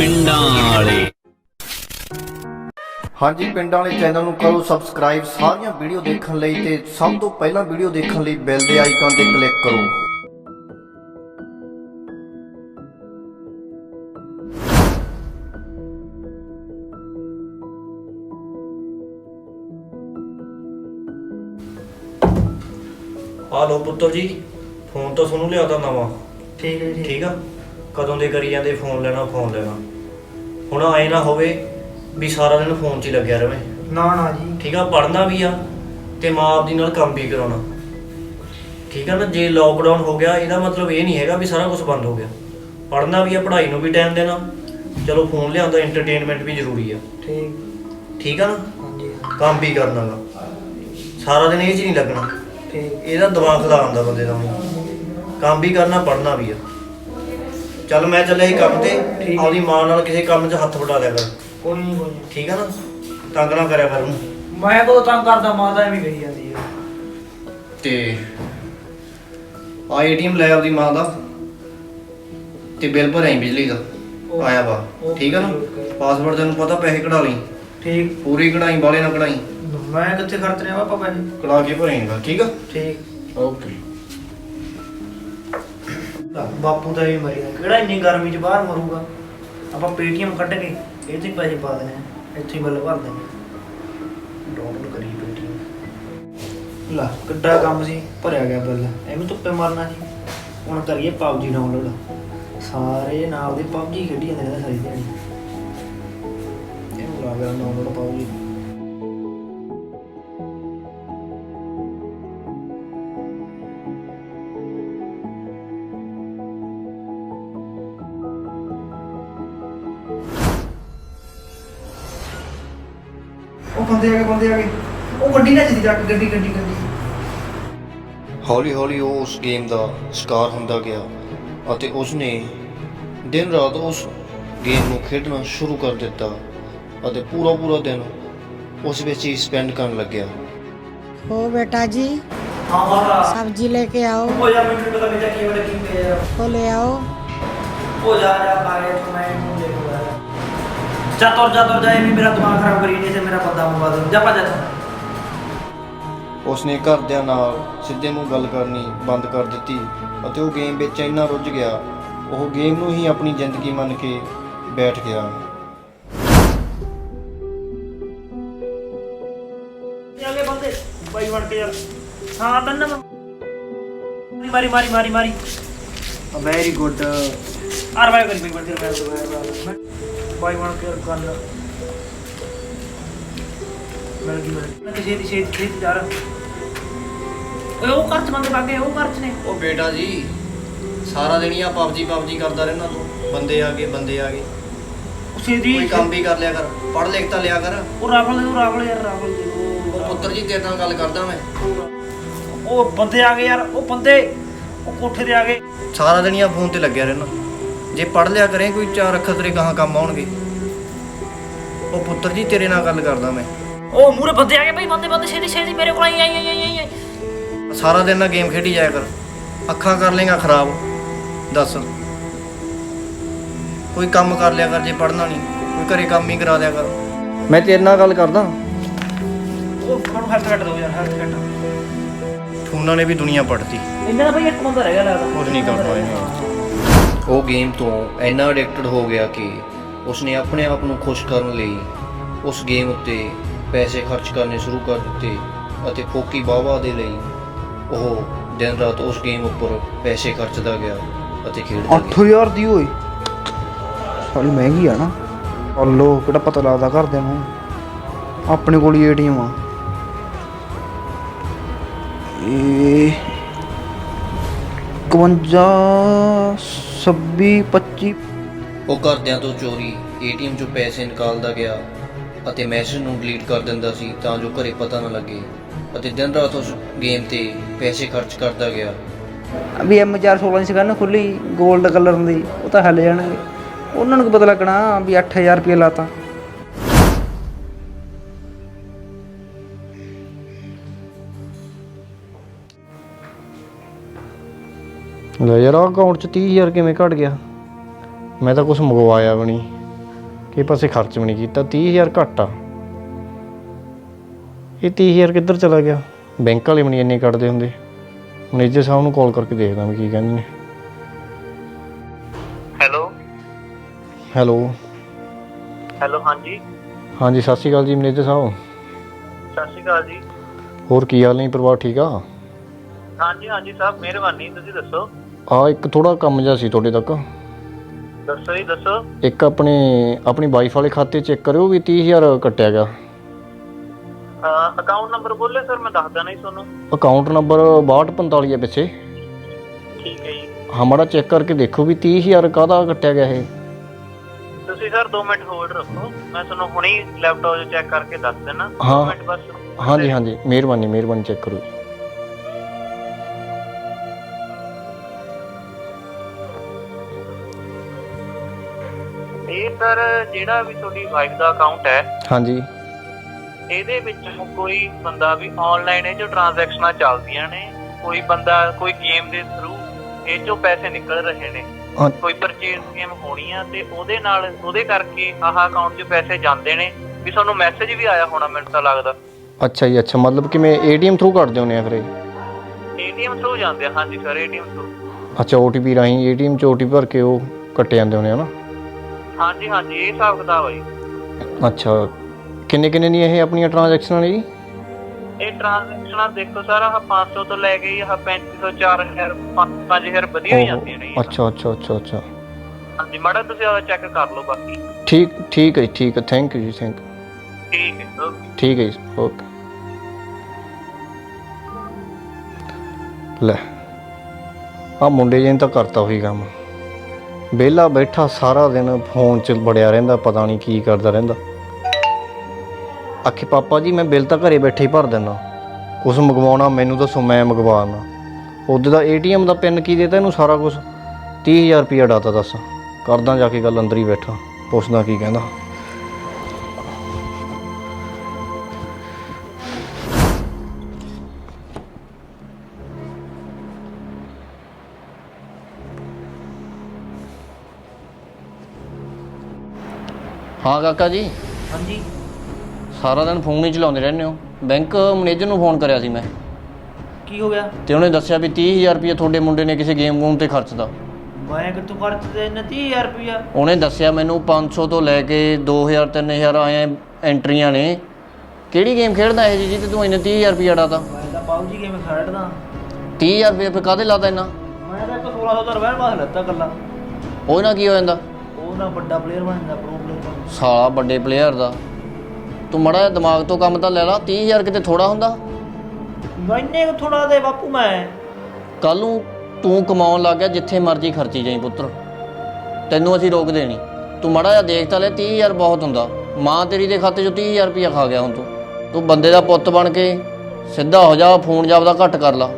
ਪਿੰਡਾਂ ਵਾਲੇ। ਹਾਂਜੀ ਪਿੰਡਾਂ ਵਾਲੇ ਚੈਨਲ ਨੂੰ ਕਰੋ ਸਬਸਕ੍ਰਾਈਬ ਸਾਰੀਆਂ ਵੀਡੀਓ ਦੇਖਣ ਲਈ ਤੇ ਸਭ ਤੋਂ ਪਹਿਲਾਂ ਵੀਡੀਓ ਦੇਖਣ ਲਈ ਬੈਲ ਦੇ ਆਈਕਨ ਤੇ ਕਲਿੱਕ ਕਰੋ। ਆ ਲੋ ਪੁੱਤਰ ਜੀ। ਫੋਨ ਤਾਂ ਤੁਹਾਨੂੰ ਲਿਆਦਾ ਨਵਾਂ। ਠੀਕ ਹੈ ਜੀ। ਠੀਕ ਆ? ਕਦੋਂ ਦੇ ਕਰੀ ਜਾਂਦੇ ਫੋਨ ਲੈਣਾ ਫੋਨ ਲੈਣਾ। ਹੁਣ ਆਏ ਨਾ ਹੋਵੇ ਵੀ ਸਾਰਾ ਦਿਨ ਫੋਨ 'ਚ ਹੀ ਲੱਗਿਆ ਰਵੇ। ਨਾ ਨਾ ਜੀ। ਠੀਕ ਆ ਪੜ੍ਹਨਾ ਵੀ ਆ ਤੇ ਮਾਂ ਆਪਦੀ ਨਾਲ ਕੰਮ ਵੀ ਕਰਾਉਣਾ। ਠੀਕ ਆ ਨਾ ਜੇ ਲੋਕਡਾਊਨ ਹੋ ਗਿਆ ਇਹਦਾ ਮਤਲਬ ਇਹ ਨਹੀਂ ਹੈਗਾ ਵੀ ਸਾਰਾ ਕੁਝ ਬੰਦ ਹੋ ਗਿਆ। ਪੜ੍ਹਨਾ ਵੀ ਆ ਪੜ੍ਹਾਈ ਨੂੰ ਵੀ ਟਾਈਮ ਦੇਣਾ। ਚਲੋ ਫੋਨ ਲਿਆਉਂਦਾ ਐਂਟਰਟੇਨਮੈਂਟ ਵੀ ਜ਼ਰੂਰੀ ਆ। ਠੀਕ। ਠੀਕ ਆ ਨਾ? ਹਾਂਜੀ ਕੰਮ ਵੀ ਕਰਨਾ ਗਾ ਸਾਰਾ ਦਿਨ ਇਹ 'ਚ ਨਹੀਂ ਲੱਗਣਾ। ਠੀਕ। ਇਹਦਾ ਦਿਮਾਗ ਖਲਾ ਆਉਂਦਾ ਬੰਦੇ ਦਾ ਹੁਣ। ਕੰਮ ਵੀ ਕਰਨਾ ਪੜ੍ਹਨਾ ਵੀ ਆ। ਚੱਲ ਮੈਂ ਚੱਲਿਆ ਸੀ ਕੰਮ ਤੇ ਠੀਕ ਹੈ। ਆਪਦੀ ਮਾਂ ਨਾਲ ਕਿਸੇ ਕੰਮ 'ਚ ਹੱਥ ਵਟਾ ਲਿਆ ਕਰ। ਕੋਈ ਨਹੀਂ ਕੋਈ ਨੀ। ਠੀਕ ਆ ਨਾ? ਤੰਗ ਨਾ ਕਰਿਆ ਕਰ ਉਹਨੂੰ। ਮੈਂ ਕਦੋਂ ਤੰਗ ਕਰਦਾ ਮਾਤਾ ਐਵੇਂ ਕਹੀ ਜਾਂਦੀ ਹੈ ਤੇ ਆ ਏਟੀਐਮ ਲੈ ਆਪਦੀ ਮਾਂ ਦਾ। ਤੇ ਬਿੱਲ ਭਰਿਆ ਬਿਜਲੀ ਦਾ। ਆਇਆ ਵਾ। ਠੀਕ ਆ ਨਾ। ਪਾਸਵਰਡ ਤੈਨੂੰ ਪਤਾ ਪੈਸੇ ਕਢਾ ਲਈ। ਠੀਕ। ਪੂਰੀ ਕਢਾਈ ਵਾਲੇ ਨਾ ਕਢਾਈ। ਮੈਂ ਕਿੱਥੇ ਖਰਚਣੇ ਆ ਪਾਪਾ ਪੈਸੇ? ਕਢਾ ਕੇ ਭਰੇਗਾ ਠੀਕ ਆ? ਠੀਕ। ਓਕੇ। ਲੈ, ਬਾਪੂ ਤਾਂ ਇਹ ਮਰੀ ਕਿਹੜਾ ਇੰਨੀ ਗਰਮੀ 'ਚ ਬਾਹਰ ਮਰੂਗਾ? ਆਪਾਂ ਪੇਟੀਐਮ ਕੱਢ ਕੇ ਇਹ 'ਚ ਪੈਸੇ ਪਾ ਦੇਣੇ ਆ। ਇੱਥੇ ਹੀ ਬਿੱਲ ਭਰ ਦੇਣੇ ਡਾਊਨਲੋਡ ਕਰੀ ਪੇਟੀਐਮ ਲਾ ਕਿੱਡਾ ਕੰਮ ਸੀ ਭਰਿਆ ਗਿਆ ਬਿੱਲ। ਐਵੇਂ ਧੁੱਪੇ ਮਰਨਾ ਸੀ। ਹੁਣ ਕਰੀਏ ਪਬਜੀ ਡਾਊਨਲੋਡ ਸਾਰੇ ਨਾਲ ਦੇ ਪਬਜੀ ਖੇਡੀ ਜਾਂਦੇ ਨੇ ਸਾਰੀ ਦਿਹਾੜੀ। ਇਹਨੂੰ ਲਾ ਗਿਆ ਡਾਊਨਲੋਡ ਪਬਜੀ। ਬੰਦੇ ਆ ਗਏ ਬੰਦੇ ਆ ਗਏ ਉਹ ਗੱਡੀ ਨਾ ਜਿੱਦੀ ਜੱਟ ਗੱਡੀ ਗੱਡੀ ਗੱਡੀ ਹੌਲੀ ਹੌਲੀ ਉਹ ਉਸ ਗੇਮ ਦਾ ਸ਼ਿਕਾਰ ਹੁੰਦਾ ਗਿਆ ਅਤੇ ਉਸ ਨੇ ਦਿਨ ਰਾਤ ਉਸ ਗੇਮ ਨੂੰ ਖੇਡਣਾ ਸ਼ੁਰੂ ਕਰ ਦਿੱਤਾ ਅਤੇ ਪੂਰਾ ਪੂਰਾ ਦਿਨ ਉਸ ਵਿੱਚ ਹੀ ਸਪੈਂਡ ਕਰਨ ਲੱਗਿਆ ओ बेटा जी ਹਾਂ ਹਾਂ सब्जी लेके आओ ਉਹ ਜਾ ਮੈਨੂੰ ਪਤਾ ਨਹੀਂ ਕੀ ਹੋਇਆ ਕੀ ਪਿਆ वो ले आओ ਉਹ ਜਾ ਜਾ ਬਾਰੇ ਤੂੰ ਮੈਂ ਨੂੰ ਦੇਖੂਗਾ ਜਾ ਤੁਰ ਜਾ ਤੁਰ ਜਾ ਇਹ ਮੇਰਾ ਦਿਮਾਗ ਖਰਾਬ ਕਰੀ ਨਹੀਂ ਤੇ ਮੇਰਾ ਬੰਦਾ ਮਵਾ ਦੇ। ਜਾ ਭੱਜ ਜਾ ਉਸ ਨੇ ਘਰਦਿਆਂ ਨਾਲ ਸਿੱਧੇ ਮੂੰਹ ਗੱਲ ਕਰਨੀ ਬੰਦ ਕਰ ਦਿੱਤੀ ਅਤੇ ਉਹ ਗੇਮ ਵਿੱਚ ਇੰਨਾ ਰੁੱਝ ਗਿਆ ਉਹ ਗੇਮ ਨੂੰ ਹੀ ਆਪਣੀ ਜ਼ਿੰਦਗੀ ਮੰਨ ਕੇ ਬੈਠ ਗਿਆ। ਅਗੇ ਬੰਦੇ? ਬਾਈ ਬਣ ਕੇ ਯਾਰ। ਹਾਂ ਤੰਨ ਮਾਰੀ ਮਾਰੀ ਮਾਰੀ ਮਾਰੀ ਵੈਰੀ ਗੁੱਡ ਆਰ ਬਾਈ ਕਰੀ ਬਾਈ ਬਣ ਕੇ ਬਾਈ ਬਣ ਕੇ ਗੱਲ। ਮਿਲ ਗਈ ਮਿਲ ਗਈ। ਛੇਤੀ ਛੇਤੀ ਛੇਤੀ ਯਾਰ ਓਏ ਉਹ ਘਰ ਚ ਬੰਦੇ ਬਾਗੇ ਉਹ ਘਰ ਚ ਨੇ। ਉਹ ਬੇਟਾ ਜੀ ਸਾਰਾ ਦਿਨ ਹੀ ਆ ਪਬਜੀ ਪਬਜੀ ਕਰਦਾ ਰਹਿਣਾ ਤੂੰ। ਬੰਦੇ ਆ ਗਏ ਬੰਦੇ ਆ ਗਏ। ਉਹ ਛੇਤੀ ਕੋਈ ਕੰਮ ਵੀ ਕਰ ਲਿਆ ਕਰ। ਪੜ੍ਹ ਲਿਖ ਤਾਂ ਲਿਆ ਕਰ। ਉਹ ਰਾਵਲ ਉਹ ਰਾਵਲ ਯਾਰ ਰਾਵਲ ਦੇ। ਉਹ ਉਹ ਪੁੱਤਰ ਜੀ ਤੇਰੇ ਨਾਲ ਗੱਲ ਕਰਦਾ ਮੈਂ। ਉਹ ਬੰਦੇ ਆ ਗਏ ਯਾਰ ਉਹ ਬੰਦੇ ਉਹ ਕੋਠੇ ਤੇ ਆ ਗਏ। ਸਾਰਾ ਦਿਨ ਹੀ ਆ ਫੋਨ ਤੇ ਲੱਗਿਆ ਰਹਿਣਾ। ਜੇ ਪੜ੍ਹ ਲਿਆ ਕਰੇ ਕੋਈ ਚਾਰ ਅੱਖਰ ਤੇਰੇ ਗਾਹਾਂ ਕੰਮ ਆਉਣਗੇ। ਉਹ ਪੁੱਤਰ ਜੀ ਤੇਰੇ ਨਾਲ ਗੱਲ ਕਰਦਾ ਮੈਂ। ਉਹ ਮੂਰੇ ਬੰਦੇ ਆ ਗਏ ਭਾਈ ਬੰਦੇ ਬੰਦੇ ਛੇਤੀ ਛੇਤੀ ਮੇਰੇ ਕੋਲ ਆਈ ਆਈ ਆਈ ਆਈ ਆਈ। ਸਾਰਾ ਦਿਨ ਨਾ ਗੇਮ ਖੇਡੀ ਜਾਇਆ ਕਰ। ਅੱਖਾਂ ਕਰ ਲੇਗਾ ਖਰਾਬ। ਦੱਸ। ਕੋਈ ਕੰਮ ਕਰ ਲਿਆ ਕਰ ਜੇ ਪੜ੍ਹਨਾ ਨਹੀਂ। ਕੋਈ ਘਰੇ ਕੰਮ ਹੀ ਕਰਾ ਦਿਆ ਕਰ। ਮੈਂ ਤੇਰੇ ਨਾਲ ਗੱਲ ਕਰਦਾ। ਉਹ ਮੈਨੂੰ ਹੱਥ ਕੱਟ ਦੋ ਯਾਰ ਹੱਥ ਕੱਟ। ਫੋਨਾਂ ਨੇ ਵੀ ਦੁਨੀਆ ਪੜਤੀ ਇਹਨਾਂ ਦਾ ਭਾਈ ਇੱਕ ਬੰਦਾ ਰਹਿ ਗਿਆ ਲੱਗਦਾ। ਕੁਝ ਨਹੀਂ ਕਰ ਪਾਏ ਉਹ ਗੇਮ ਤੋਂ ਇੰਨਾ ਐਡਿਕਟਡ ਹੋ ਗਿਆ ਕਿ ਉਸਨੇ ਆਪਣੇ ਆਪ ਨੂੰ ਖੁਸ਼ ਕਰਨ ਲਈ ਉਸ ਗੇਮ ਉੱਤੇ ਪੈਸੇ ਖਰਚ ਕਰਨੇ ਸ਼ੁਰੂ ਕਰ ਦਿੱਤੇ ਅਤੇ ਫੋਕੀ ਬਾਵਾ ਦੇ ਲਈ ਉਹ ਦਿਨ ਰਾਤ ਉਸ ਗੇਮ ਉੱਪਰ ਪੈਸੇ ਖਰਚਦਾ ਗਿਆ ਅਤੇ ਖੇਡਦਾ ਗਿਆ। 8000 ਦੀ ਓਏ। ਸਾਲੀ ਮਹਿੰਗੀ ਆ ਨਾ। ਹਲੋ ਕਿਹੜਾ ਪਤਾ ਲੱਗਦਾ ਘਰਦਿਆਂ ਨੂੰ। ਆਪਣੇ ਕੋਲ ਹੀ ਏਟੀਐਮ ਆ। ਇਹ 51 26 25 ਉਹ ਘਰਦਿਆਂ ਤੋਂ ਚੋਰੀ ਏਟੀਐਮ 'ਚੋਂ ਪੈਸੇ ਨਿਕਾਲਦਾ ਗਿਆ ਅਤੇ ਮੈਸੇਜ ਨੂੰ ਡਿਲੀਟ ਕਰ ਦਿੰਦਾ ਸੀ ਤਾਂ ਜੋ ਘਰੇ ਪਤਾ ਨਾ ਲੱਗੇ ਅਤੇ ਦਿਨ ਰਾਤ ਉਸ ਗੇਮ ਤੇ ਪੈਸੇ ਖਰਚ ਕਰਦਾ ਗਿਆ। ਵੀ M416 ਦੀ ਸਕਨ ਖੁੱਲੀ 골ਡ ਕਲਰ ਦੀ ਉਹ ਤਾਂ ਹੱਲ ਜਾਣਗੇ। ਉਹਨਾਂ ਨੂੰ ਕੀ ਪਤਾ ਲੱਗਣਾ ਵੀ 8000 ਰੁਪਏ ਲਾਤਾ। ਲੈ ਯਾਰ ਅਕਾਊਂਟ 'ਚ 30000 ਕਿਵੇਂ ਘਟ ਗਿਆ? ਮੈਂ ਤਾਂ ਕੁਝ ਮੰਗਵਾਇਆ ਵੀ ਨਹੀਂ। ਕਿ ਪਾਸੇ ਖਰਚ ਵੀ ਨਹੀਂ ਕੀਤਾ। 30000 ਘੱਟ ਆ। ਇਹ 30000 ਕਿੱਧਰ ਚਲਾ ਗਿਆ? ਬੈਂਕ ਵਾਲੇ ਵੀ ਨਹੀਂ ਇੰਨੇ ਕੱਢਦੇ ਹੁੰਦੇ। ਮੈਨੇਜਰ ਸਾਹਿਬ ਨੂੰ ਕਾਲ ਕਰਕੇ ਦੇਖਦਾ ਮੈਂ ਕੀ ਕਹਿੰਦੇ ਨੇ। ਹੈਲੋ। ਹੈਲੋ। ਹੈਲੋ ਹਾਂਜੀ। ਹਾਂਜੀ ਸਤਿ ਸ਼੍ਰੀ ਅਕਾਲ ਜੀ ਮੈਨੇਜਰ ਸਾਹਿਬ। ਸਤਿ ਸ਼੍ਰੀ ਅਕਾਲ ਜੀ। ਹੋਰ ਕੀ ਹਾਲ ਨੇ ਪਰਿਵਾਰ ਠੀਕ ਆ? ਹਾਂਜੀ ਹਾਂਜੀ ਸਾਹਿਬ ਮਿਹਰਬਾਨੀ। ਤੁਸੀਂ ਦੱਸੋ? ਆ ਇੱਕ ਥੋੜਾ ਕੰਮ ਜਿਹਾ ਸੀ ਤੁਹਾਡੇ ਤੱਕ। ਦੱਸੋ ਜੀ ਦੱਸੋ। ਇੱਕ ਆਪਣੇ ਆਪਣੀ ਵਾਈਫ ਵਾਲੇ ਖਾਤੇ ਚੈੱਕ ਕਰਿਓ ਵੀ 30000 ਕੱਟਿਆ ਗਿਆ। ਅਕਾਊਂਟ ਨੰਬਰ ਬੋਲੇ ਸਰ ਮੈਂ ਦੱਸਦਾ ਨਹੀਂ ਤੁਹਾਨੂੰ। ਅਕਾਊਂਟ ਨੰਬਰ 6245 ਹੈ ਪਿੱਛੇ। ਠੀਕ ਹੈ ਜੀ। ਹਾਂ ਮਾੜਾ ਚੈੱਕ ਕਰਕੇ ਦੇਖੋ ਵੀ 30000 ਕਾਹਦਾ ਕੱਟਿਆ ਗਿਆ ਇਹ। ਤੁਸੀਂ ਸਰ 2 ਮਿੰਟ ਹੋਲਡ ਰੱਖੋ। ਮੈਂ ਤੁਹਾਨੂੰ ਹੁਣੇ ਲੈਪਟਾਪ 'ਚ ਚੈੱਕ ਕਰਕੇ ਦੱਸ ਦੇਣਾ ਦੋ ਹਾਂ। ਮਿੰਟ ਬਸ। ਹਾਂਜੀ ਹਾਂਜੀ। ਮਿਹਰਬਾਨੀ ਮਿਹਰਬਾਨੀ ਚੈੱਕ ਕਰੋ। ਇਹ ਸਰ ਜਿਹੜਾ ਵੀ ਤੁਹਾਡੀ ਵਾਈਫ ਦਾ ਅਕਾਊਂਟ ਹੈ ਹਾਂਜੀ। ਇਹਦੇ ਵਿੱਚ ਕੋਈ ਬੰਦਾ ਵੀ ਆਨਲਾਈਨ ਇਹ ਜੋ ਟ੍ਰਾਂਜੈਕਸ਼ਨਾਂ ਚੱਲਦੀਆਂ ਨੇ ਕੋਈ ਬੰਦਾ ਕੋਈ ਗੇਮ ਦੇ ਥਰੂ ਇਹ ਚੋਂ ਪੈਸੇ ਨਿਕਲ ਰਹੇ ਨੇ ਹਾਂ। ਕੋਈ ਪਰਚੇਸ ਗੇਮ ਹੋਣੀ ਆ ਤੇ ਉਹਦੇ ਨਾਲ ਉਹਦੇ ਕਰਕੇ ਆਹ ਅਕਾਊਂਟ 'ਚ ਪੈਸੇ ਜਾਂਦੇ ਨੇ ਵੀ ਤੁਹਾਨੂੰ ਮੈਸੇਜ ਵੀ ਆਇਆ ਹੋਣਾ ਮੈਨੂੰ ਤਾਂ ਲੱਗਦਾ। ਅੱਛਾ ਜੀ ਅੱਛਾ। ਮਤਲਬ ਕਿਵੇਂ ਏਟੀਐਮ ਥਰੂ ਕੱਟਦੇ ਹੁੰਦੇ ਆ ਫਿਰ ਇਹ? ਏਟੀਐਮ ਥਰੂ ਜਾਂਦੇ ਆ ਹਾਂਜੀ ਸਰ ਏਟੀਐਮ ਥਰੂ ਅੱਛਾ ਓਟੀਪੀ ਰਾਹੀਂ ਏਟੀਐਮ ਚ ਓਟੀਪੀ ਭਰ ਕੇ ਉਹ ਕੱਟੇ ਜਾਂਦੇ ਹੁੰਦੇ ਆ ਨਾ? ਹਾਂਜੀ ਹਾਂਜੀ ਇਹ ਹਿਸਾਬ ਕਿਤਾਬ ਹੈ ਜੀ। ਅੱਛਾ ਕਿੰਨੇ ਕਿੰਨੇ ਦੀਆਂ ਇਹ ਆਪਣੀਆਂ ਟ੍ਰਾਂਜੈਕਸ਼ਨਾਂ ਜੀ? ਇਹ ਟ੍ਰਾਂਜੈਕਸ਼ਨਾਂ ਦੇਖੋ ਸਰ ਆਹ 500 ਤੋਂ ਲੈ ਕੇ ਆਹ 3500 4000 5000 ਵਧੀਆ ਹੀ ਜਾਂਦੀਆਂ ਨੇ ਜੀ। ਅੱਛਾ ਅੱਛਾ ਅੱਛਾ ਅੱਛਾ। ਹਾਂਜੀ ਮਾੜਾ ਤੁਸੀਂ ਆਹ ਚੈੱਕ ਕਰ ਲਓ ਬਾਕੀ। ਠੀਕ ਠੀਕ ਹੈ ਜੀ ਠੀਕ ਹੈ। ਥੈਂਕ ਯੂ ਜੀ ਥੈਂਕ ਠੀਕ ਹੈ ਓਕੇ। ਠੀਕ ਹੈ ਜੀ ਓਕੇ। ਲੈ ਆ ਮੁੰਡੇ ਜੀ ਨੇ ਤਾਂ ਕਰਤਾ ਹੋਈ ਕੰਮ। ਵਿਹਲਾ ਬੈਠਾ ਸਾਰਾ ਦਿਨ ਫੋਨ 'ਚ ਬੜਿਆ ਰਹਿੰਦਾ, ਪਤਾ ਨਹੀਂ ਕੀ ਕਰਦਾ ਰਹਿੰਦਾ। ਆਖੇ, ਪਾਪਾ ਜੀ, ਮੈਂ ਬਿੱਲ ਤਾਂ ਘਰੇ ਬੈਠੇ ਹੀ ਭਰ ਦਿੰਦਾ। ਕੁਛ ਮੰਗਵਾਉਣਾ, ਮੈਨੂੰ ਦੱਸੋ, ਮੈਂ ਮੰਗਵਾਉਣਾ। ਉਹਦੇ ਦਾ ਏਟੀਐਮ ਦਾ ਪਿੰਨ ਕੀ ਦੇਤਾ ਇਹਨੂੰ ਸਾਰਾ ਕੁਝ 30000 ਰੁਪਇਆ ਡਾਤਾ ਦੱਸ। ਕਰਦਾ ਜਾ ਕੇ ਗੱਲ ਅੰਦਰ ਹੀ ਬੈਠਾ। ਪੁੱਛਦਾ ਕੀ ਕਹਿੰਦਾ। ਹਾਂ ਕਾਕਾ ਜੀ। ਹਾਂਜੀ। ਸਾਰਾ ਦਿਨ ਫੋਨ ਹੀ ਚਲਾਉਂਦੇ ਰਹਿੰਦੇ ਹੋ। ਬੈਂਕ ਮੈਨੇਜਰ ਨੂੰ ਫੋਨ ਕਰਿਆ ਸੀ ਮੈਂ। ਕੀ ਹੋ ਗਿਆ? ਤੇ ਉਹਨੇ ਦੱਸਿਆ ਵੀ 30000 ਰੁਪਏ ਤੁਹਾਡੇ ਮੁੰਡੇ ਨੇ ਕਿਸੇ ਗੇਮ ਗੂਮ ਤੇ ਖਰਚਦਾ। ਮੈਂ ਕਿਤੋਂ ਖਰਚਦੇ ਨੇ 30000 ਰੁਪਇਆ ਉਹਨੇ ਦੱਸਿਆ ਮੈਨੂੰ 500 ਤੋਂ ਲੈ ਕੇ 2000 3000 ਆਏ ਐਂਟਰੀਆਂ ਨੇ। ਕਿਹੜੀ ਗੇਮ ਖੇਡਦਾ ਇਹ ਜੀ ਜਿਹਦੇ ਤੂੰ ਇਹਨੇ 30000 ਰੁਪਏ ਡਾਤਾ ਮੈਂ ਤਾਂ ਪਾਉਜੀ ਗੇਮ ਖੇਡਦਾ। 30000 ਰੁਪਏ ਫਿਰ ਕਾਹਦੇ ਲਾਦਾ ਇੰਨਾ? ਮੈਂ ਤਾਂ ਇੱਕ 1600 ਦਾ ਰੁਪਏ ਬਾਅਦ ਲੱਤਾ ਕੱਲਾ ਉਹ ਨਾਲ ਕੀ ਹੋ ਜਾਂਦਾ? ਉਹ ਨਾ ਵੱਡਾ ਪਲੇਅਰ ਬਣ ਜਾਂਦਾ ਪ੍ਰੋ ਸਾਲਾ ਵੱਡੇ ਪਲੇਅਰ ਦਾ। ਤੂੰ ਮੜਾ ਦਿਮਾਗ ਤੋਂ ਕੰਮ ਤਾਂ ਲੈ ਲਾ 30000 ਕਿਤੇ ਥੋੜਾ ਹੁੰਦਾ। ਮੈਂ ਇੰਨੇ ਕੁ ਥੋੜਾ ਦੇ ਬਾਪੂ ਮੈਂ। ਕੱਲ ਨੂੰ ਤੂੰ ਕਮਾਉਣ ਲੱਗ ਗਿਆ ਜਿੱਥੇ ਮਰਜ਼ੀ ਖਰਚੀ ਜਾਈ ਪੁੱਤਰ। ਤੈਨੂੰ ਅਸੀਂ ਰੋਕ ਦੇਣੀ। ਤੂੰ ਮੜਾ ਜਿਹਾ ਦੇਖ ਤਾਂ ਲੈ 30000 ਬਹੁਤ ਹੁੰਦਾ। ਮਾਂ ਤੇਰੀ ਦੇ ਖਾਤੇ 'ਚੋਂ 30000 ਰੁਪਇਆ ਖਾ ਗਿਆ ਹੁਣ ਤੂੰ। ਤੂੰ ਬੰਦੇ ਦਾ ਪੁੱਤ ਬਣ ਕੇ ਸਿੱਧਾ ਹੋ ਜਾ ਫੋਨ ਜਾਪਦਾ ਘੱਟ ਕਰ ਲਾ।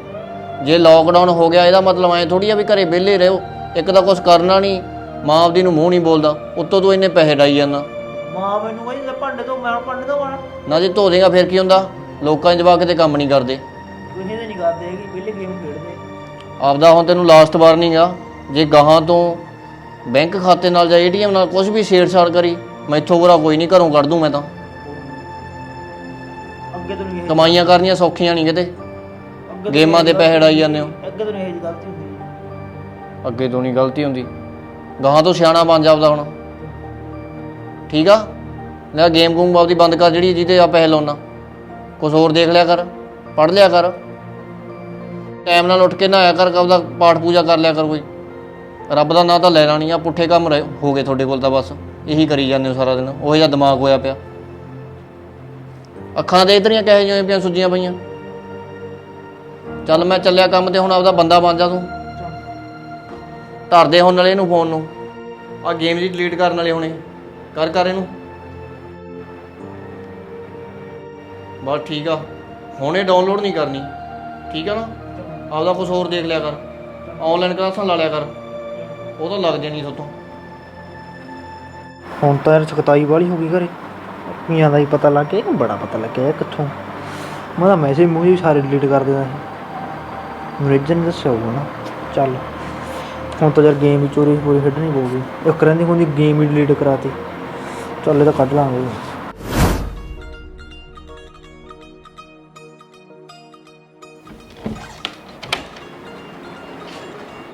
ਜੇ ਲੋਕਡਾਊਨ ਹੋ ਗਿਆ ਇਹਦਾ ਮਤਲਬ ਐ ਥੋੜੀ ਆ ਵੀ ਘਰੇ ਵਿਹਲੇ ਰਹੋ। ਇੱਕ ਤਾਂ ਕੁਝ ਕਰਨਾ ਨਹੀਂ ਮਾਂ ਆਪਦੀ ਨੂੰ ਮੂੰਹ ਨਹੀਂ ਬੋਲਦਾ ਉੱਤੋਂ ਤੂੰ ਇੰਨੇ ਪੈਸੇ ਡਾਈ ਜਾਂਦਾ। ਮਾਂ ਮੈਨੂੰ ਕਹਿੰਦੀ ਲੈ ਭਾਂਡੇ ਤੋਂ ਮੈਂ ਭਾਂਡੇ ਤੋਂ ਆਣਾ ਨਾ ਜੇ ਧੋ ਦੇਗਾ ਫਿਰ ਕੀ ਹੁੰਦਾ? ਲੋਕਾਂ ਦੇ ਜਵਾਕ ਕਿਤੇ ਕੰਮ ਨਹੀਂ ਕਰਦੇ। ਕਿਸੇ ਦੇ ਨਹੀਂ ਕਰਦੇ ਹੈਗੇ ਪਹਿਲੇ ਗੇਮ ਖੇਡਦੇ। ਆਪਦਾ ਹੁਣ ਤੈਨੂੰ ਲਾਸਟ ਵਾਰਨਿੰਗ ਆ ਜੇ ਗਾਹਾਂ ਤੋਂ ਬੈਂਕ ਖਾਤੇ ਨਾਲ ਜਾਂ ਏਟੀਐਮ ਨਾਲ ਕੁਝ ਵੀ ਛੇੜਛਾੜ ਕਰੀ ਮੈਥੋਂ ਬੁਰਾ ਕੋਈ ਨਹੀਂ ਘਰੋਂ ਕੱਢ ਦੂੰ ਮੈਂ ਤਾਂ। ਅੱਗੇ ਤੋਂ ਨਹੀਂ ਇਹ ਕਮਾਈਆਂ ਕਰਨੀਆਂ ਸੌਖੀਆਂ ਨਹੀਂ ਕਿਤੇ। ਅੱਗੇ ਤੋਂ ਗੇਮਾਂ ਦੇ ਪੈਸੇ ਡਾਈ ਜਾਂਦੇ ਹੋ। ਅੱਗੇ ਤੋਂ ਨਹੀਂ ਇਹ ਜਿਹੀ ਗਲਤੀ ਹੁੰਦੀ। ਅੱਗੇ ਤੋਂ ਨਹੀਂ ਗਲਤੀ ਹੁੰਦੀ। ਗਾਹਾਂ ਤੋਂ ਸਿਆਣਾ ਬਣ ਜਾਪਦਾ ਹੁਣ। ਠੀਕ ਆ? ਲੈ ਗੇਮ ਗੂਮ ਆਪਦੀ ਬੰਦ ਕਰ ਜਿਹੜੀ ਜਿਹਦੇ ਆ ਪੈਸੇ ਲਾਉਣਾ। ਕੁਝ ਹੋਰ ਦੇਖ ਲਿਆ ਕਰ ਪੜ ਲਿਆ ਕਰ। ਟਾਈਮ ਨਾਲ ਉੱਠ ਕੇ ਨਹਾਇਆ ਕਰ, ਆਪਦਾ ਪਾਠ ਪੂਜਾ ਕਰ ਲਿਆ ਕਰ ਕੋਈ। ਰੱਬ ਦਾ ਨਾਂ ਤਾਂ ਲੈ ਲੈਣੀ ਆ, ਪੁੱਠੇ ਕੰਮ ਰਹੇ ਹੋ ਗਏ ਤੁਹਾਡੇ ਕੋਲ ਤਾਂ ਬਸ। ਇਹੀ ਕਰੀ ਜਾਂਦੇ ਹੋ ਸਾਰਾ ਦਿਨ। ਉਹੋ ਜਿਹਾ ਦਿਮਾਗ ਹੋਇਆ ਪਿਆ। ਅੱਖਾਂ ਦੇ ਇਧਰੀਆਂ ਕਹੇ ਜਿਹੀਆਂ ਪਿਆ ਸੁੱਜੀਆਂ ਪਈਆਂ। ਚੱਲ ਮੈਂ ਚੱਲਿਆ ਕੰਮ ਤੇ ਹੁਣ ਆਪਦਾ ਬੰਦਾ ਬਣ ਜਾ ਤੂੰ। ਧਰਦੇ ਹੁਣ ਨਾਲੇ ਇਹਨੂੰ ਫੋਨ ਨੂੰ। ਆ ਗੇਮ ਜੀ ਡਿਲੀਟ ਕਰਨ ਵਾਲੇ ਹੁਣੇ। ਕਰ ਕਰ ਇਹਨੂੰ। ਬਸ ਠੀਕ ਆ। ਹੁਣੇ ਡਾਊਨਲੋਡ ਨਹੀਂ ਕਰਨੀ। ਠੀਕ ਆ ਨਾ? ਆਪਦਾ ਕੁਝ ਹੋਰ ਦੇਖ ਲਿਆ ਕਰ। ਆਨਲਾਈਨ ਕਲਾਸਾਂ ਲਾ ਲਿਆ ਕਰ। ਉਹ ਤਾਂ ਲੱਗ ਜਾਣੀ ਤੁਹਾਤੋਂ ਹੁਣ ਤਾਂ ਯਾਰ ਸਖਤਾਈ ਵਾਲੀ ਹੋ ਗਈ ਘਰੇ। ਮੀਆਂ ਦਾ ਹੀ ਪਤਾ ਲੱਗ ਗਿਆ। ਕਿ ਬੜਾ ਪਤਾ ਲੱਗਿਆ ਇਹ ਕਿੱਥੋਂ। ਮੈਂ ਤਾਂ ਮੈਸੇਜ ਮੂਹੇ ਵੀ ਸਾਰੇ ਡਿਲੀਟ ਕਰ ਦਿੰਦਾ ਸੀ। ਮੈਨੇਜਰ ਨੇ ਦੱਸਿਆ ਹੋਊਗਾ ਨਾ। ਚੱਲ। ਹੁਣ ਤਾਂ ਯਾਰ ਗੇਮ ਵੀ ਚੋਰੀ ਪੂਰੀ ਖੇਡਣੀ ਪਊਗੀ। ਇੱਕ ਰਹਿੰਦੀ ਹੁੰਦੀ ਗੇਮ ਹੀ ਡਿਲੀਟ ਕਰਾਤੀ। ਚੱਲ ਇਹ ਤਾਂ ਕੱਢ ਲਾਂਗੇ।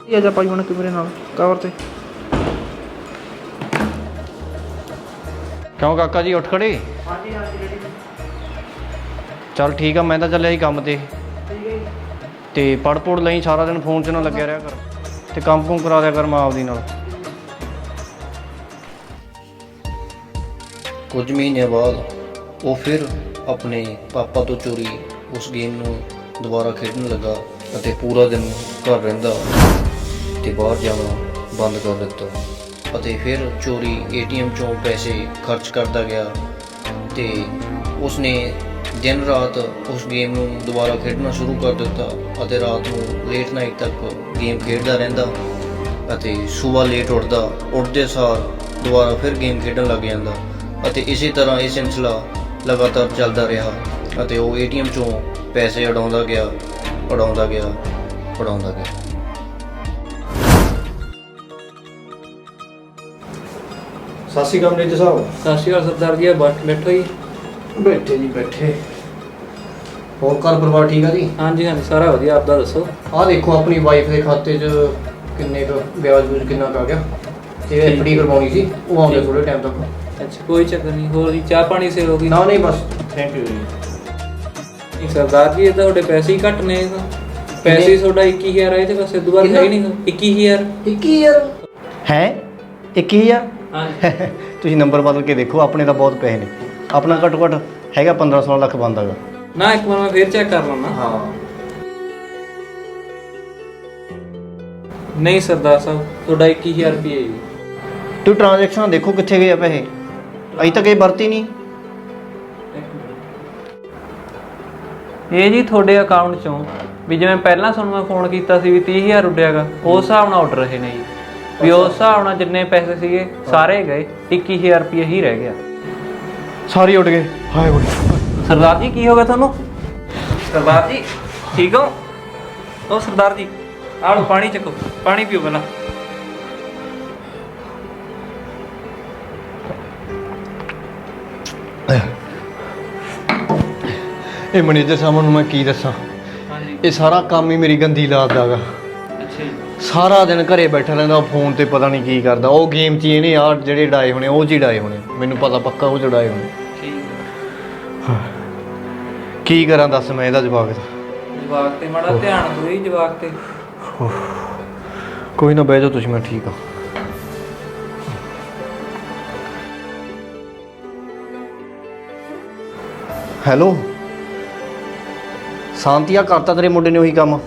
ਇਹ ਜਾ ਪਾਈ ਹੁਣ ਕੈਮਰੇ ਨਾਲ ਕਵਰ ਤੇ। ਕਿਉਂ ਕਾਕਾ ਜੀ ਉੱਠ ਖੜੇ? ਹਾਂਜੀ ਹਾਂਜੀ ਰੈਡੀ ਚੱਲ ਠੀਕ ਆ ਮੈਂ ਤਾਂ ਚੱਲਿਆ ਸੀ ਕੰਮ ਤੇ। ਤੇ ਪੜ ਪੜ ਲਈ ਸਾਰਾ ਦਿਨ ਫੋਨ 'ਚ ਨਾ ਲੱਗਿਆ ਰਿਹਾ ਕਰ। ਤੇ ਕੰਮ ਕੁਮ ਕਰਾ ਦਿਆ ਕਰ ਮਾਂ ਆਪਦੀ ਨਾਲ। ਕੁਝ ਮਹੀਨਿਆਂ ਬਾਅਦ ਉਹ ਫਿਰ ਆਪਣੇ ਪਾਪਾ ਤੋਂ ਚੋਰੀ ਉਸ ਗੇਮ ਨੂੰ ਦੁਬਾਰਾ ਖੇਡਣ ਲੱਗਾ ਅਤੇ ਪੂਰਾ ਦਿਨ ਘਰ ਰਹਿੰਦਾ ਤੇ ਬਾਹਰ ਜਾਣਾ ਬੰਦ ਕਰ ਦਿੱਤਾ ਅਤੇ ਫਿਰ ਚੋਰੀ ਏਟੀਐਮ ਚੋਂ ਪੈਸੇ ਖਰਚ ਕਰਦਾ ਗਿਆ ਤੇ ਉਸਨੇ ਦਿਨ ਰਾਤ ਉਸ ਗੇਮ ਨੂੰ ਦੁਬਾਰਾ ਖੇਡਣਾ ਸ਼ੁਰੂ ਕਰ ਦਿੱਤਾ। ਅਤੇ ਰਾਤ ਨੂੰ ਲੇਟ ਨਾਈਟ ਤੱਕ ਗੇਮ ਖੇਡਦਾ ਰਹਿੰਦਾ ਅਤੇ ਸਵੇਰ ਲੇਟ ਉੱਠਦਾ ਉੱਠਦੇ ਸਾਰ ਦੁਬਾਰਾ ਫਿਰ ਗੇਮ ਖੇਡਣ ਲੱਗ ਜਾਂਦਾ ਅਤੇ ਇਸੇ ਤਰ੍ਹਾਂ ਇਹ ਸਿਲਸਿਲਾ ਲਗਾਤਾਰ ਚੱਲਦਾ ਰਿਹਾ ਅਤੇ ਉਹ ਏਟੀਐਮ ਚੋਂ ਪੈਸੇ ਉਡਾਉਂਦਾ ਗਿਆ ਉਡਾਉਂਦਾ ਗਿਆ ਉਡਾਉਂਦਾ ਗਿਆ। ਸਤਿ ਸ਼੍ਰੀ ਅਕਾਲ ਮਨੇਜਰ ਸਾਹਿਬ। ਸਤਿ ਸ਼੍ਰੀ ਅਕਾਲ ਸਰਦਾਰ ਜੀ ਬੈਠ ਬੈਠੋ ਜੀ। ਬੈਠੇ ਜੀ ਬੈਠੇ। ਹੋਰ ਘਰ ਪਰਿਵਾਰ ਠੀਕ ਆ ਜੀ? ਹਾਂਜੀ ਹਾਂਜੀ ਸਾਰਾ ਵਧੀਆ ਆਪਦਾ ਦੱਸੋ? ਆਹ ਦੇਖੋ ਆਪਣੀ ਵਾਈਫ ਦੇ ਖਾਤੇ 'ਚ ਕਿੰਨੇ ਕੁ ਵਿਆਜ ਬੂਜ ਕਿੰਨਾ ਕੁ ਆ ਗਿਆ? ਤੇ ਐਫਡੀ ਕਰਵਾਉਣੀ ਸੀ ਉਹ ਆਉਂਦੇ ਥੋੜੇ ਟਾਈਮ ਤੱਕ। ਅੱਛਾ ਕੋਈ ਚੱਕਰ ਨਹੀਂ ਹੋਰ ਜੀ ਚਾਹ ਪਾਣੀ ਸੇ ਹੋ ਗਈ? ਨਾ ਨਹੀਂ ਬਸ। ਥੈਂਕ ਯੂ ਜੀ। ਨਹੀਂ ਸਰਦਾਰ ਜੀ ਇਹ ਤਾਂ ਤੁਹਾਡੇ ਪੈਸੇ ਹੀ ਘੱਟ ਨੇ ਇਹ ਤਾਂ। ਪੈਸੇ ਹੀ ਤੁਹਾਡਾ 21000 ਆਏ ਤੇ ਬਸ ਇਹ ਦੁਬਾਰਾ ਹੈ ਨਹੀਂ। 21000 21000 ਹੈ? 21000 ਹਾਂਜੀ। ਤੁਸੀਂ ਨੰਬਰ ਬਦਲ ਕੇ ਦੇਖੋ ਆਪਣੇ ਤਾਂ ਬਹੁਤ ਪੈਸੇ ਨੇ। ਆਪਣਾ ਘੱਟੋ ਘੱਟ ਹੈਗਾ 15 16 ਲੱਖ ਬਣਦਾ ਗਾ ਨਾ ਇੱਕ ਵਾਰ ਮੈਂ ਫੇਰ ਚੈੱਕ ਕਰ ਲਵਾਂ ਹਾਂ। ਨਹੀਂ ਸਰਦਾਰ ਸਾਹਿਬ ਤੁਹਾਡਾ 21000 ਰੁਪਏ ਜੀ। ਤੂੰ ਟ੍ਰਾਂਜੈਕਸ਼ਨ ਦੇਖੋ ਕਿੱਥੇ ਗਏ ਆ ਪੈਸੇ। ਅਜੇ ਤੱਕ ਇਹ ਵਰਤੀ ਨਹੀਂ। ਇਹ ਜੀ ਤੁਹਾਡੇ ਅਕਾਊਂਟ ਚੋਂ ਵੀ ਜਿਵੇਂ ਪਹਿਲਾਂ ਤੁਹਾਨੂੰ ਮੈਂ ਫੋਨ ਕੀਤਾ ਸੀ ਵੀ 30000 ਉੱਡਿਆਗਾ ਉਸ ਹਿਸਾਬ ਨਾਲ ਉੱਡ ਰਹੇ ਨੇ ਜੀ। ਵੀ ਉਸ ਹਿਸਾਬ ਨਾਲ ਜਿੰਨੇ ਪੈਸੇ ਸੀਗੇ ਸਾਰੇ ਗਏ 21000 ਰੁਪਏ ਹੀ ਰਹਿ ਗਿਆ। ਸਾਰੇ ਉੱਡ ਗਏ। ਹਾਏ ਓਏ ਸਰਦਾਰ ਜੀ ਕੀ ਹੋ ਗਿਆ ਤੁਹਾਨੂੰ? ਸਰਦਾਰ ਜੀ ਠੀਕ ਹੋ? ਉਹ ਸਰਦਾਰ ਜੀ ਆਹ ਲਓ ਪਾਣੀ ਚੱਕੋ ਪਾਣੀ ਪੀਓ ਪਹਿਲਾਂ। ਇਹ ਮੈਨੇਜਰ ਸਾਹਿਬ ਨੂੰ ਮੈਂ ਕੀ ਦੱਸਾਂ? ਹਾਂਜੀ। ਇਹ ਸਾਰਾ ਕੰਮ ਹੀ ਮੇਰੀ ਗੰਦੀ ਲਾਤ ਦਾਗਾ ਅੱਛਾ ਜੀ। ਸਾਰਾ ਦਿਨ ਘਰੇ ਬੈਠਾ ਰਹਿੰਦਾ ਫੋਨ ਤੇ ਪਤਾ ਨਹੀਂ ਕੀ ਕਰਦਾ। ਉਹ ਗੇਮ 'ਚ ਹੀ ਇਹਨੇ ਆ ਜਿਹੜੇ ਡਾਏ ਹੋਣੇ ਉਹ ਹੀ ਡਾਏ ਹੋਣੇ। ਮੈਨੂੰ ਪਤਾ ਪੱਕਾ ਉਹ 'ਚ ਡਾਏ ਹੋਣੇ। ਠੀਕ ਹੈ। ਕੀ ਕਰਾਂ ਦੱਸ ਮੈਂ ਇਹਦਾ ਜਵਾਬ ਦਾ ਜਵਾਕ ਤੇ ਮਾੜਾ ਧਿਆਨ ਦਿਓ ਜੀ ਜਵਾਕ ਤੇ। ਕੋਈ ਨਾ ਬਹਿ ਜਾਓ ਤੁਸੀਂ ਮੈਂ ਠੀਕ ਆ ਹੈਲੋ? ਸ਼ਾਂਤੀਆ ਕਰਤਾ ਤੇਰੇ ਮੁੰਡੇ ਨੇ ਉਹੀ ਕੰਮ।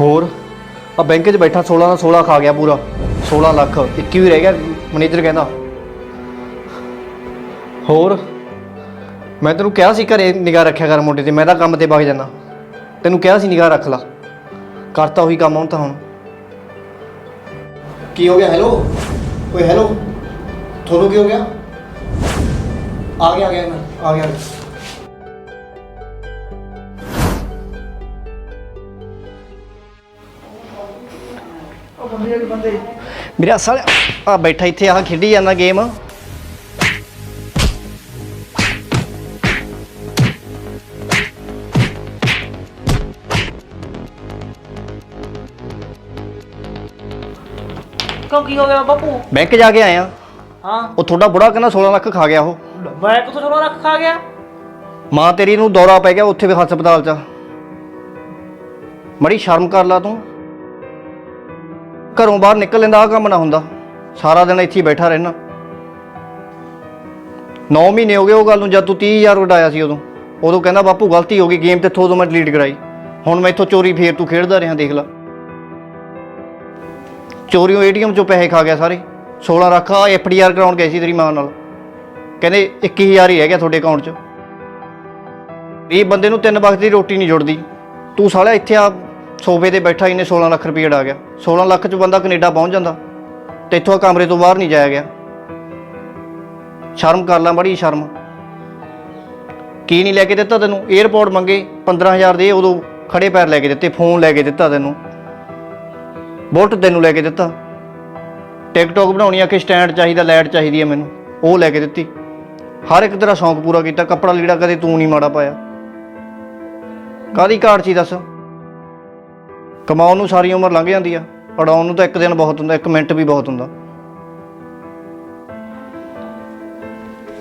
ਹੋਰ? ਆ ਬੈਂਕ 'ਚ ਬੈਠਾ 16 ਦਾ 16 ਖਾ ਗਿਆ ਪੂਰਾ। 16 ਲੱਖ। 21 ਵੀ ਰਹਿ ਗਿਆ ਮੈਨੇਜਰ ਕਹਿੰਦਾ। ਹੋਰ? ਮੈਂ ਤੈਨੂੰ ਕਿਹਾ ਸੀ ਘਰੇ ਨਿਗਾਹ ਰੱਖਿਆ ਕਰ ਮੁੰਡੇ ਤੇ ਮੈਂ ਤਾਂ ਕੰਮ ਤੇ ਵਗ ਜਾਣਾ ਤੈਨੂੰ ਕਿਹਾ ਸੀ ਨਿਗਾਹ ਰੱਖ ਲਾ। ਕਰਤਾ ਉਹੀ ਕੰਮ ਹੁਣ ਤਾਂ ਹੁਣ। ਕੀ ਹੋ ਗਿਆ? ਹੈਲੋ ਓਏ ਹੈਲੋ ਤੁਹਾਨੂੰ ਕੀ ਹੋ ਗਿਆ? ਆ ਗਿਆ ਆ ਗਿਆ ਮੈਂ ਆ ਗਿਆ। ਮੇਰਾ ਸਾਲਿਆ ਆ ਬੈਠਾ ਇੱਥੇ ਆ ਖੇਡੀ ਜਾਂਦਾ ਗੇਮ ਕਿਉਂ ਕੀ ਹੋ ਗਿਆ ਬਾਪੂ? ਬੈਂਕ ਜਾ ਕੇ ਆਇਆ? ਹਾਂ। ਉਹ ਤੁਹਾਡਾ ਬੁੜਾ ਕਹਿੰਦਾ 16 ਲੱਖ ਖਾ ਗਿਆ ਉਹ। ਮੈਂ ਕਿਥੋਂ ਥੋੜਾ ਰੱਖ ਖਾ ਗਿਆ? ਮਾਂ ਤੇਰੀ ਨੂੰ ਦੌਰਾ ਪੈ ਗਿਆ ਉੱਥੇ ਵੀ ਹਸਪਤਾਲ 'ਚ। ਮੜੀ ਸ਼ਰਮ ਕਰ ਲਾ ਤੂੰ। ਘਰੋਂ ਬਾਹਰ ਨਿਕਲ ਲੈਂਦਾ ਆ ਕੰਮ ਨਾ ਹੁੰਦਾ। ਸਾਰਾ ਦਿਨ ਇੱਥੇ ਹੀ ਬੈਠਾ ਰਹਿਣਾ। 9 ਮਹੀਨੇ ਹੋ ਗਏ ਉਹ ਗੱਲ ਨੂੰ ਜਦ ਤੂੰ 30000 ਉਡਾਇਆ ਸੀ ਉਦੋਂ। ਉਦੋਂ ਕਹਿੰਦਾ ਬਾਪੂ ਗਲਤੀ ਹੋ ਗਈ ਗੇਮ ਤੇ ਥੋਦੋਂ ਮੈਂ ਡਿਲੀਟ ਕਰਾਈ। ਹੁਣ ਮੈਂ ਇੱਥੋਂ ਚੋਰੀ ਫੇਰ ਤੂੰ ਖੇਡਦਾ ਰਿਹਾ ਦੇਖ ਲੈ। ਚੋਰੀਓਂ ਏਟੀਐਮ ਚੋਂ ਪੈਸੇ ਖਾ ਗਿਆ ਸਾਰੇ। 16 ਲੱਖ ਆ ਐਫਡੀਆਰ ਕਰਾਉਣ ਗਏ ਸੀ ਤੇਰੀ ਮਾਂ ਨਾਲ। ਕਹਿੰਦੇ 21000 ਹੀ ਰਹਿ ਗਿਆ ਤੁਹਾਡੇ ਅਕਾਊਂਟ 'ਚ। ਇਹ ਬੰਦੇ ਨੂੰ ਤਿੰਨ ਵਕਤ ਦੀ ਰੋਟੀ ਨਹੀਂ ਜੁੜਦੀ। ਤੂੰ ਸਾਲਿਆ ਇੱਥੇ ਆ, ਸੋਫੇ ਤੇ ਬੈਠਾ ਇਹਨੇ 16 ਲੱਖ ਰੁਪਏ ਡਾ ਗਿਆ। 16 ਲੱਖ 'ਚ ਬੰਦਾ ਕੈਨੇਡਾ ਪਹੁੰਚ ਜਾਂਦਾ। ਤੇ ਇੱਥੋਂ ਕਮਰੇ ਤੋਂ ਬਾਹਰ ਨਹੀਂ ਜਾਇਆ ਗਿਆ। ਸ਼ਰਮ ਕਰ ਲੈ ਬੜੀ ਸ਼ਰਮ। ਕੀ ਨਹੀਂ ਲੈ ਕੇ ਦਿੱਤਾ ਤੈਨੂੰ? 에어ਪੋਰਟ ਮੰਗੇ 15000 ਦੇ ਉਦੋਂ ਖੜੇ ਪੈਰ ਲੈ ਕੇ ਦਿੱਤੇ ਫੋਨ ਲੈ ਕੇ ਦਿੱਤਾ ਤੈਨੂੰ। ਬੁਲਟ ਤੈਨੂੰ ਲੈ ਕੇ ਦਿੱਤਾ। ਟਿਕਟੋਕ ਬਣਾਉਣੀ ਆ ਕਿ ਸਟੈਂਡ ਚਾਹੀਦਾ, ਲਾਈਟ ਚਾਹੀਦੀ ਹੈ ਮੈਨੂੰ, ਉਹ ਲੈ ਕੇ ਦਿੱਤੀ। ਹਰ ਇੱਕ ਤੇਰਾ ਸ਼ੌਂਕ ਪੂਰਾ ਕੀਤਾ, ਕੱਪੜਾ ਲੀੜਾ ਕਦੇ ਤੂੰ ਨਹੀਂ ਮਾੜਾ ਪਾਇਆ। ਕਾਦੀ ਘਾਟ ਸੀ ਦੱਸ? ਕਮਾਉਣ ਨੂੰ ਸਾਰੀ ਉਮਰ ਲੰਘ ਜਾਂਦੀ ਆ ਉਡਾਉਣ ਨੂੰ ਤਾਂ ਇੱਕ ਦਿਨ ਬਹੁਤ ਹੁੰਦਾ, ਇੱਕ ਮਿੰਟ ਵੀ ਬਹੁਤ ਹੁੰਦਾ।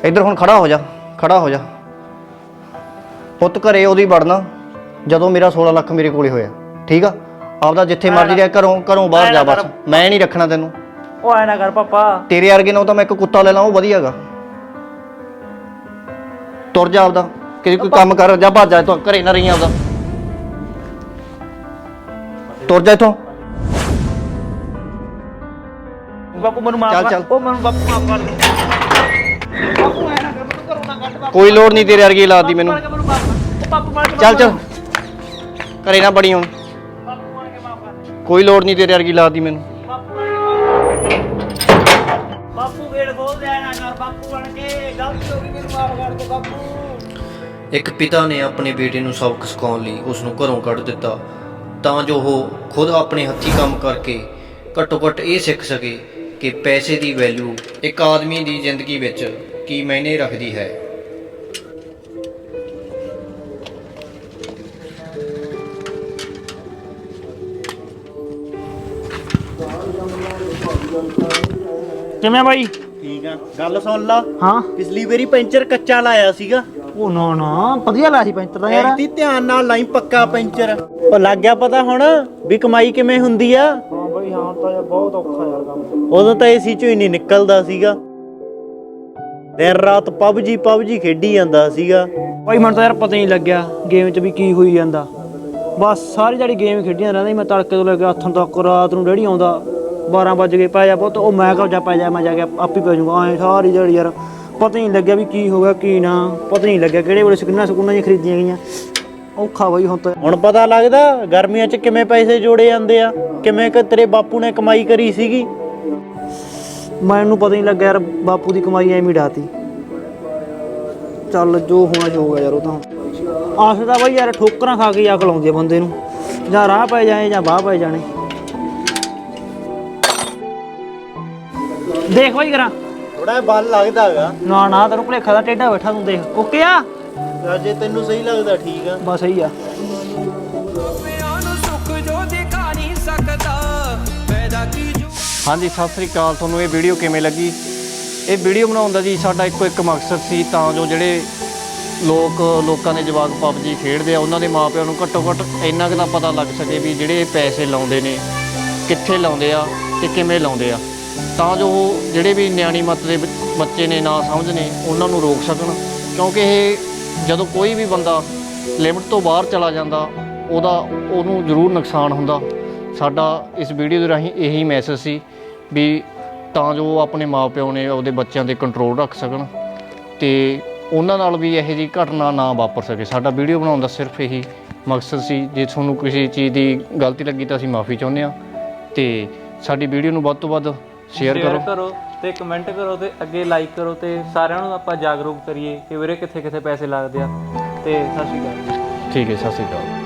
ਇੱਧਰ ਹੁਣ ਖੜਾ ਹੋ ਜਾ, ਖੜਾ ਹੋ ਜਾ। ਪੁੱਤ ਘਰੇ ਉਹਦੀ ਵੜਨਾ, ਜਦੋਂ ਮੇਰਾ 16 ਲੱਖ ਮੇਰੇ ਕੋਲੇ ਹੋਇਆ, ਠੀਕ ਆ? ਆਪਦਾ ਜਿੱਥੇ ਮਰਜ਼ੀ ਰਹਿ ਘਰੋਂ ਘਰੋਂ ਬਾਹਰ ਜਾ ਬਸ। ਮੈਂ ਨਹੀਂ ਰੱਖਣਾ ਤੈਨੂੰ। ਉਹ ਐ ਨਾ ਕਰ ਪਾਪਾ। ਤੇਰੇ ਵਰਗੇ ਨੂੰ ਤਾਂ ਮੈਂ ਇੱਕ ਕੁੱਤਾ ਲੈ ਲਾਂ ਉਹ ਵਧੀਆਗਾ ਤੁਰ ਜਾ ਆਪਦਾ। ਕਿ ਕੋਈ ਕੰਮ ਕਰ ਜਾ ਭੱਜ ਜਾ ਤੂੰ ਘਰੇ ਨਾ ਰਹੀ ਆਪਦਾ। ਤੁਰ ਜਾ ਇੱਥੋਂ। ਬਾਪੂ ਮੈਨੂੰ ਮਾਫ ਕਰ। ਉਹ ਮੈਨੂੰ ਬਾਪੂ ਮਾਫ ਕਰ ਦੇ। ਕੋਈ ਲੋੜ ਨਹੀਂ ਤੇਰੇ ਵਰਗੀ ਔਲਾਦ ਦੀ ਮੈਨੂੰ। ਚੱਲ ਚੱਲ। ਘਰੇ ਨਾ ਬੜੀ ਹੁਣ। ਕੋਈ ਲੋੜ ਨਹੀਂ ਤੇਰੇ ਵਰਗੀ ਔਲਾਦ ਦੀ ਮੈਨੂੰ। ਬਾਪੂ ਗੇੜ ਖੋਲ ਦੇ ਐ ਨਾ ਕਰ ਬਾਪੂ ਬਣ ਕੇ। ਗਲਤੀ ਹੋ ਗਈ ਮੈਨੂੰ ਮਾਫ ਕਰ ਦੇ ਬਾਪੂ। ਇੱਕ ਪਿਤਾ ਨੇ ਆਪਣੇ ਬੇਟੇ ਨੂੰ ਸਬਕ ਸਿਖਾਉਣ ਲਈ ਉਸ ਨੂੰ ਘਰੋਂ ਕੱਢ ਦਿੱਤਾ। ਤਾਂ ਜੋ ਉਹ ਖੁਦ ਆਪਣੇ ਹੱਥੀਂ ਕੰਮ ਕਰਕੇ ਘੱਟੋ ਘੱਟ ਇਹ ਸਿੱਖ ਸਕੇ ਕਿ ਪੈਸੇ ਦੀ ਵੈਲਿਊ ਇੱਕ ਆਦਮੀ ਦੀ ਜ਼ਿੰਦਗੀ ਵਿੱਚ ਕੀ ਮਾਇਨੇ ਰੱਖਦੀ ਹੈ। ਕਿਵੇਂ ਬਾਈ? ਠੀਕ ਆ। ਗੱਲ ਸੁਣ ਲਾ। ਹਾਂ। ਪਿਛਲੀ ਵਾਰੀ ਪੈਂਚਰ ਕੱਚਾ ਲਾਇਆ ਸੀਗਾ। ਉਹ ਨਾ ਨਾ। ਵਧੀਆ ਲਾਇਆ ਸੀ ਪੈਂਚਰ ਦਾ ਯਾਰ। ਐਂਤੀ ਧਿਆਨ ਨਾਲ ਲਾਈ ਪੱਕਾ ਪੈਂਚਰ। ਉਹ ਲੱਗ ਗਿਆ ਪਤਾ ਹੁਣ ਵੀ ਕਮਾਈ ਕਿਵੇਂ ਹੁੰਦੀ ਆ। ਹਾਂ ਬਾਈ ਹਾਂ ਤਾਂ ਯਾਰ ਬਹੁਤ ਔਖਾ ਯਾਰ ਕੰਮ। ਉਦੋਂ ਤਾਂ ਏਸੀ ਚੋਂ ਹੀ ਨਹੀਂ ਨਿਕਲਦਾ ਸੀਗਾ। ਦਿਨ ਰਾਤ ਪਬਜੀ ਪਬਜੀ ਖੇਡੀ ਜਾਂਦਾ ਸੀਗਾ। ਬਾਈ ਮੈਨੂੰ ਤਾਂ ਯਾਰ ਪਤਾ ਹੀ ਨਹੀਂ ਲੱਗਿਆ ਗੇਮ 'ਚ ਵੀ ਕੀ ਹੋਈ ਜਾਂਦਾ। ਬਸ ਸਾਰੀ ਜਿਹੜੀ ਗੇਮ ਖੇਡੀਆਂ ਰਹਿੰਦਾ ਸੀ। ਮੈਂ ਤੜਕੇ ਤੋਂ ਲੈ ਕੇ ਹੱਥਾਂ ਤੱਕ ਰਾਤ ਨੂੰ ਡੈਡੀ ਆਉਂਦਾ। 12 ਵਜ ਗਏ ਪੈ ਜਾ ਪੁੱਤ ਉਹ ਮੈਂ ਕਹਾਂ ਜਾ ਪੈ ਜਾ ਮੈਂ ਜਾ ਕੇ ਆਪ ਪੈ ਜਾਊਂਗਾ ਐ ਸਾਰੀ ਦਿਹਾੜੀ ਯਾਰ। ਪਤਾ ਨਹੀਂ ਲੱਗਿਆ ਵੀ ਕੀ ਹੋ ਗਿਆ ਕੀ ਨਾ ਪਤਾ ਨਹੀਂ ਲੱਗਿਆ ਕਿਹੜੇ ਵੇਲੇ ਸਕਰੀਨਾਂ ਸਕੂਨਾਂ ਜਿਹੀਆਂ ਖਰੀਦੀਆਂ ਗਈਆਂ। ਔਖਾ ਬਾਈ ਹੁਣ ਤਾਂ। ਹੁਣ ਪਤਾ ਲੱਗਦਾ ਗਰਮੀਆਂ 'ਚ ਕਿਵੇਂ ਪੈਸੇ ਜੋੜੇ ਜਾਂਦੇ ਆ ਕਿਵੇਂ ਕਿ ਤੇਰੇ ਬਾਪੂ ਨੇ ਕਮਾਈ ਕਰੀ ਸੀਗੀ। ਮੈਨੂੰ ਪਤਾ ਨਹੀਂ ਲੱਗਿਆ ਯਾਰ ਬਾਪੂ ਦੀ ਕਮਾਈ ਐਵੇਂ ਡਾਤੀ। ਚੱਲ ਜੋ ਹੋਣਾ ਜੋ ਹੋ ਗਿਆ ਯਾਰ ਉਹ ਤਾਂ। ਆਸ ਬਾਈ ਯਾਰ ਠੋਕਰਾਂ ਖਾ ਕੇ ਅਕਲ ਆਉਂਦੀ ਆ ਬੰਦੇ ਨੂੰ। ਜਾਂ ਰਾਹ ਪੈ ਜਾਏ ਜਾਂ ਬਾਹ ਪੈ ਜਾਣੇ। ਦੇਖ ਬਾਈ ਕਰਾਂ ਥੋੜਾ ਬਲ ਲੱਗਦਾਗਾ ਨਾ ਨਾ ਤੈਨੂੰ ਭੁਲੇਖਾ ਦਾ ਟੇਢਾ ਬੈਠਾ ਤੂੰ ਦੇਖ। ਓਕੇ ਆ? ਜੇ ਤੈਨੂੰ ਸਹੀ ਲੱਗਦਾ ਠੀਕ ਆ। ਬਸ ਸਹੀ ਆ। ਹਾਂਜੀ ਸਤਿ ਸ੍ਰੀ ਅਕਾਲ। ਤੁਹਾਨੂੰ ਇਹ ਵੀਡੀਓ ਕਿਵੇਂ ਲੱਗੀ? ਇਹ ਵੀਡੀਓ ਬਣਾਉਣ ਦਾ ਜੀ ਸਾਡਾ ਇੱਕੋ ਇੱਕ ਮਕਸਦ ਸੀ ਤਾਂ ਜੋ ਜਿਹੜੇ ਲੋਕ ਲੋਕਾਂ ਦੇ ਜਵਾਕ ਪਬਜੀ ਖੇਡਦੇ ਆ ਉਹਨਾਂ ਦੇ ਮਾਪਿਆਂ ਨੂੰ ਘੱਟੋ ਘੱਟ ਇੰਨਾ ਕੁ ਤਾਂ ਪਤਾ ਲੱਗ ਸਕੇ ਵੀ ਜਿਹੜੇ ਇਹ ਪੈਸੇ ਲਾਉਂਦੇ ਨੇ ਕਿੱਥੇ ਲਾਉਂਦੇ ਆ ਤੇ ਕਿਵੇਂ ਲਾਉਂਦੇ ਆ। ਤਾਂ ਜੋ ਉਹ ਜਿਹੜੇ ਵੀ ਨਿਆਣੀ ਮੱਤ ਦੇ ਬੱਚੇ ਨੇ ਨਾ ਸਮਝ ਨੇ ਉਹਨਾਂ ਨੂੰ ਰੋਕ ਸਕਣ। ਕਿਉਂਕਿ ਇਹ ਜਦੋਂ ਕੋਈ ਵੀ ਬੰਦਾ ਲਿਮਟ ਤੋਂ ਬਾਹਰ ਚਲਾ ਜਾਂਦਾ, ਉਹਦਾ, ਉਹਨੂੰ ਜ਼ਰੂਰ ਨੁਕਸਾਨ ਹੁੰਦਾ। ਸਾਡਾ ਇਸ ਵੀਡੀਓ ਦੇ ਰਾਹੀਂ ਇਹੀ ਮੈਸੇਜ ਸੀ ਵੀ ਤਾਂ ਜੋ ਉਹ ਆਪਣੇ ਮਾਪਿਓ ਨੇ ਉਹਦੇ ਬੱਚਿਆਂ ਤੇ ਕੰਟਰੋਲ ਰੱਖ ਸਕਣ ਤੇ ਉਹਨਾਂ ਨਾਲ ਵੀ ਇਹੋ ਜਿਹੀ ਘਟਨਾ ਨਾ ਵਾਪਰ ਸਕੇ। ਸਾਡਾ ਵੀਡੀਓ ਬਣਾਉਣ ਦਾ ਸਿਰਫ ਇਹੀ ਮਕਸਦ ਸੀ। ਜੇ ਤੁਹਾਨੂੰ ਕਿਸੇ ਚੀਜ਼ ਦੀ ਗਲਤੀ ਲੱਗੀ ਤਾਂ ਅਸੀਂ ਮਾਫੀ ਚਾਹੁੰਦੇ ਹਾਂ ਤੇ ਸਾਡੀ ਵੀਡੀਓ ਨੂੰ ਵੱਧ ਤੋਂ ਵੱਧ ਸ਼ੇਅਰ ਕਰੋ। ਕਰੋ ਤੇ ਕਮੈਂਟ ਕਰੋ ਤੇ ਅੱਗੇ ਲਾਈਕ ਕਰੋ ਤੇ ਸਾਰਿਆਂ ਨੂੰ ਆਪਾਂ ਜਾਗਰੂਕ ਕਰੀਏ ਕਿ ਵੀਰੇ ਕਿੱਥੇ ਕਿੱਥੇ ਪੈਸੇ ਲੱਗਦੇ ਆ। ਤੇ ਸਤਿ ਸ਼੍ਰੀ ਅਕਾਲ। ਠੀਕ ਹੈ ਸਤਿ ਸ਼੍ਰੀ ਅਕਾਲ।